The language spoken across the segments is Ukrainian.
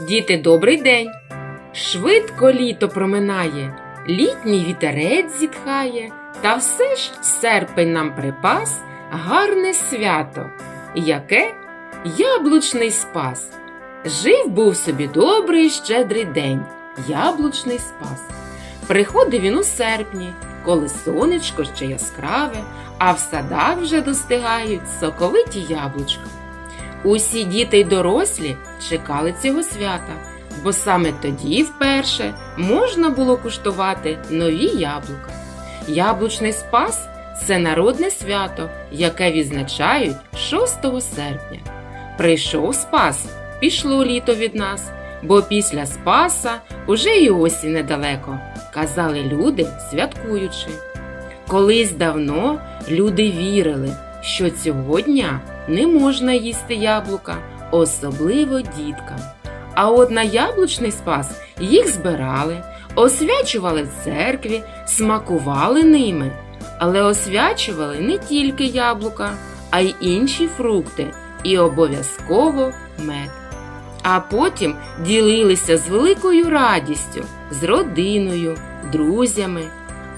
Діти, добрий день! Швидко літо проминає, літній вітерець зітхає, та все ж серпень нам припас гарне свято. Яке? Яблучний спас. Жив був собі добрий щедрий день, яблучний спас. Приходив він у серпні, коли сонечко ще яскраве, а в садах вже достигають соковиті яблучка. Усі діти й дорослі чекали цього свята, бо саме тоді вперше можна було куштувати нові яблука. Яблучний спас це народне свято, яке відзначають 6 серпня. Прийшов спас, пішло літо від нас, бо після спаса уже й осінь недалеко, казали люди, святкуючи. Колись давно люди вірили, що цього дня не можна їсти яблука, особливо діткам. А от на яблучний спас їх збирали, освячували в церкві, смакували ними. Але освячували не тільки яблука, а й інші фрукти і обов'язково мед. А потім ділилися з великою радістю, з родиною, друзями.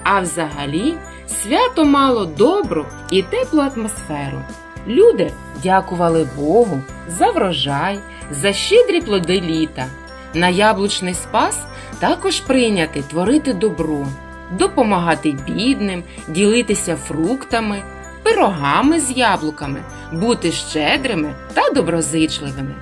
А взагалі свято мало добру і теплу атмосферу. Люди дякували Богу за врожай, за щедрі плоди літа. На яблучний спас також прийняти творити добро, допомагати бідним, ділитися фруктами, пирогами з яблуками, бути щедрими та доброзичливими.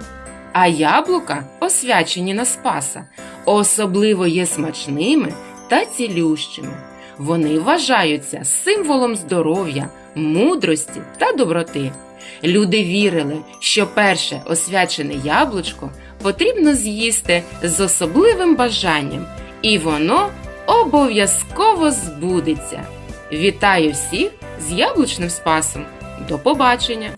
А яблука, освячені на спаса, особливо є смачними та цілющими. Вони вважаються символом здоров'я, мудрості та доброти. Люди вірили, що перше освячене яблучко потрібно з'їсти з особливим бажанням, і воно обов'язково збудеться. Вітаю всіх з яблучним спасом! До побачення!